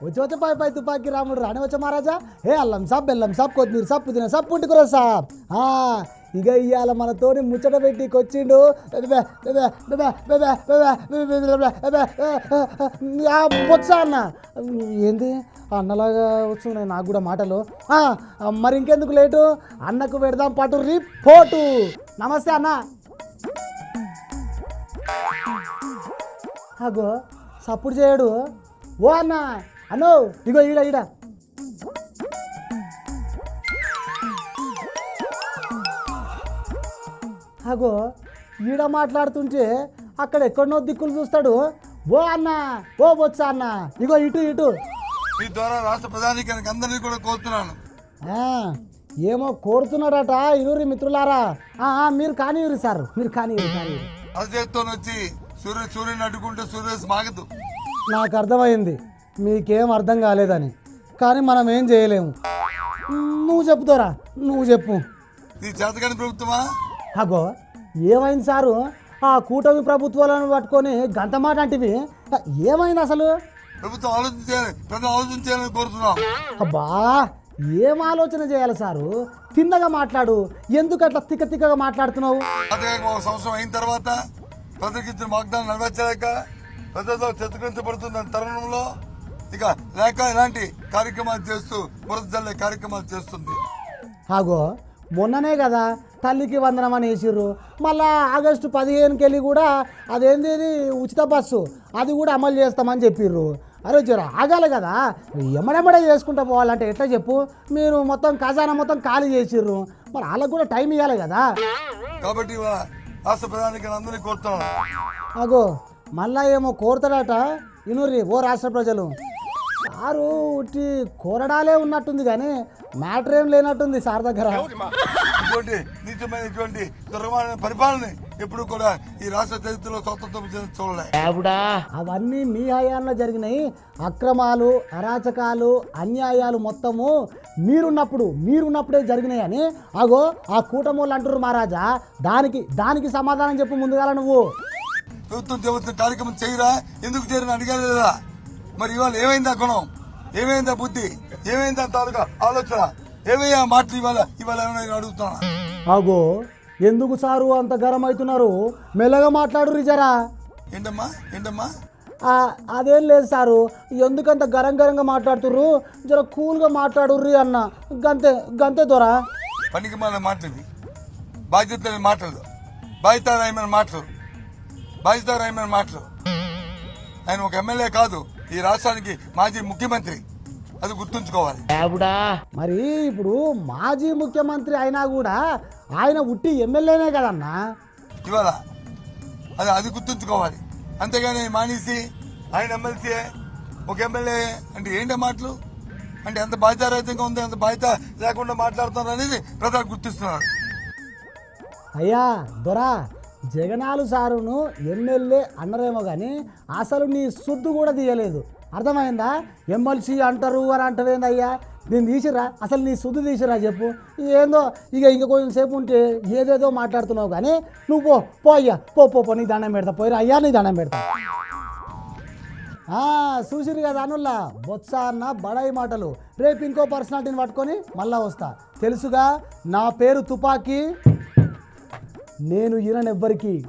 వచ్చే పై తుపాకి రాముడు రాణి వచ్చా మహారాజా ఏ అల్లం సాబ్ బెల్లం సాబ్ కొత్తిమీర సాబ్ పుదీనా సాబ్ పుట్టుకురా సాబ్ ఇక ఇవాళ మనతోని ముచ్చట పెట్టికొచ్చిండు వచ్చా అన్న ఏంది అన్నలాగా వచ్చున్నాయి నాకు కూడా మాటలు మరి ఇంకెందుకు లేటు అన్నకు పెడదాం పాటు రిపోర్టు నమస్తే అన్న అగో సప్పుడు చేయడు ఓ అన్న అన్నో ఇగో ఈడ ఈడ. అగో ఈడ మాట్లాడుతుంటే అక్కడ ఎక్కడనో దిక్కులు చూస్తాడు. ఓ అన్న ఓ బొత్స అన్న ఇగో ఇటు ఇటు. మీ ద్వారా రాష్ట్ర ప్రధానికానికి అందరినీ కూడా కోరుతున్నాను. ఏమో కోరుతున్నాడట ఇరువురి మిత్రులారా. మీరు కానివ్వరు సార్ మీరు కానివ్వరు కానివ్వరు అజయ్తో వచ్చి సూర్య సూర్యుని అడ్డుకుంటే సూర్యస్ మాగదు నాకు అర్థమైంది. మీకేం అర్థం కాలేదని. కానీ మనం ఏం చేయలేము. నువ్వు చెప్పుతారా నువ్వు చెప్పు. ప్రభుత్వమా? అగో ఏమైంది సారు? ఆ కూటమి ప్రభుత్వాలను పట్టుకొని గంట మాట అంటివి? ఏమైంది అసలు? ప్రభుత్వం ఆలోచించాలి ప్రజలు ఆలోచించాలని కోరుతున్నాం. అబ్బా ఏం ఆలోచన చేయాలి సారు? తిన్నగా మాట్లాడు ఎందుకు అట్లా తిక్క తిక్కగా మాట్లాడుతున్నావు? అదే ఒక సంవత్సరం అయిన తర్వాత ప్రజలకు ఇచ్చిన వాగ్దానం నెరవేర్చలేక ప్రజలతో చిత్రీకరించబడుతున్న తరుణంలో ఇక లేక ఇలాంటి కార్యక్రమాలు చేస్తూ బురద కార్యక్రమాలు చేస్తుంది. ఆగో మొన్ననే కదా తల్లికి వందనం అని వేసిర్రు మళ్ళా ఆగస్టు పదిహేనుకి వెళ్ళి కూడా అదేంది ఉచిత బస్సు అది కూడా అమలు చేస్తామని చెప్పిర్రు. అరే జర ఆగాలి కదా. ఎమ్మడెమ్మడే చేసుకుంటా పోవాలంటే ఎట్లా చెప్పు? మీరు మొత్తం ఖజానా మొత్తం ఖాళీ చేసిర్రు. మరి వాళ్ళకు కూడా టైం ఇవ్వాలి కదా. కాబట్టి ఇవాళ రాష్ట్ర ప్రధానికి అందరినీ కోరుతున్నాను అగో మళ్ళా ఏమో కోరతాడట? ఇనుర్రి ఓ రాష్ట్ర ప్రజలు. సారు ఉట్టి కోరడాలే ఉన్నట్టుంది కానీ మ్యాటర్ ఏం లేనట్టుంది సార్ దగ్గర. ఇటువంటి నీచమైన ఇటువంటి దుర్గమైన పరిపాలన ఎప్పుడు కూడా ఈ రాష్ట్ర చరిత్రలో స్వతంత్రం చెంది చూడలే. అవన్నీ మీ హయాంలో జరిగినాయి. అక్రమాలు అరాచకాలు అన్యాయాలు మొత్తము మీరున్నప్పుడు మీరున్నప్పుడే జరిగినాయి అని అగో ఆ కూటమోళ్ళు అంటారు మహారాజా. దానికి దానికి సమాధానం చెప్పు ముందుగాల నువ్వు. ప్రభుత్వం చెబుతున్న కార్యక్రమం చేయరా? ఎందుకు చేయరని అడిగారు లేదా? మరి ఇవాళ ఏమైందా గుణం? ఏమైందా బుద్ధి? ఏమైందా తాలూకా ఆలోచన? ఏమయ్యా మాటలు ఇవాళ ఇవాళ ఏమైనా నేను అడుగుతున్నా అగో ఎందుకు సారు అంత గరం అవుతున్నారు మెల్లగా మాట్లాడు జరా. ఏంటమ్మా? ఏంటమ్మా? అదేం లేదు సారు. ఎందుకంత గరం గరంగా మాట్లాడుతుర్రు? జర కూల్గా మాట్లాడుర్రి అన్న. గంతే గంతే దొరా. పనికి మన మాటలు బాధ్యత లేని మాటలు. బాధ్యతారాయమైన మాటలు. బాధ్యతారాయమైన మాటలు. ఆయన ఒక ఎమ్మెల్యే కాదు. ఈ రాష్ట్రానికి మాజీ ముఖ్యమంత్రి. అది గుర్తుంచుకోవాలి. మరి ఇప్పుడు మాజీ ముఖ్యమంత్రి అయినా కూడా ఆయన ఉట్టి ఎమ్మెల్యేనే కదన్నా? ఇవాళ అది అది గుర్తుంచుకోవాలి. అంతేగాని మానేసి ఆయన ఎమ్మెల్సీ ఒక ఎమ్మెల్యే అంటే ఏంటి మాటలు? అంటే ఎంత బాధ్యతారహితంగా ఉంది ఎంత బాధ్యత లేకుండా మాట్లాడుతున్నారు అనేది ప్రజలు గుర్తిస్తున్నారు. అయ్యా దొరా జగనాలు సారును ఎమ్మెల్యే అన్నరేమో కానీ అసలు నీ సుద్దు కూడా తీయలేదు. అర్థమైందా? ఎమ్మెల్సీ అంటారు అని అంటారు ఏందయ్యా నేను తీసిరా అసలు నీ సుద్దు తీసిరా చెప్పు. ఏందో? ఇక ఇంక కొంచెం సేపు ఉంటే ఏదేదో మాట్లాడుతున్నావు కానీ నువ్వు పో. పో అయ్యా. పో పో పో. నీ దండం పెడతా. పోయిరా అయ్యా నీ దండం పెడతా. చూసిరు కదా అనుల్లా? బొత్స అన్న బడాయి మాటలు. రేపు ఇంకో పర్సనాలిటీని పట్టుకొని మళ్ళా వస్తా. తెలుసుగా? నా పేరు తుపాకీ. నేను ఈయనెవ్వరికి